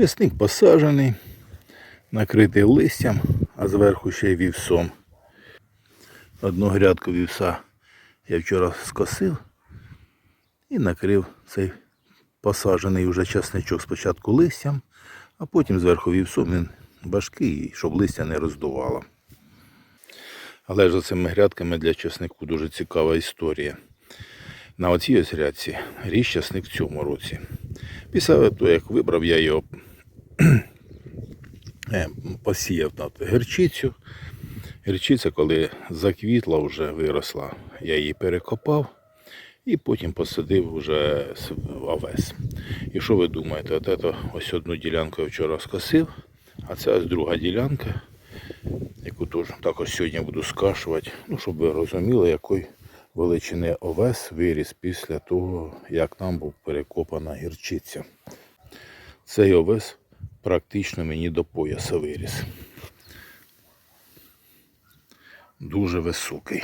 Часник посаджений, накритий листям, а зверху ще й вівсом. Одну грядку вівса я вчора скосив і накрив цей посаджений вже часничок спочатку листям, а потім зверху вівсом він важкий, щоб листя не роздувало. Але ж за цими грядками для часнику дуже цікава історія. На оцій ось грядці ріс часник в цьому році. Після того, як вибрав я його, посіяв на гірчицю. Гірчиця, коли заквітла, вже виросла, я її перекопав і потім посадив вже овес. І що ви думаєте? От это, ось одну ділянку я вчора скосив, а це ось друга ділянка, яку також сьогодні буду скашувати, ну, щоб ви розуміли, якої величини овес виріс після того, як нам був перекопана гірчиця. Цей овес практично мені до пояса виріс. Дуже високий.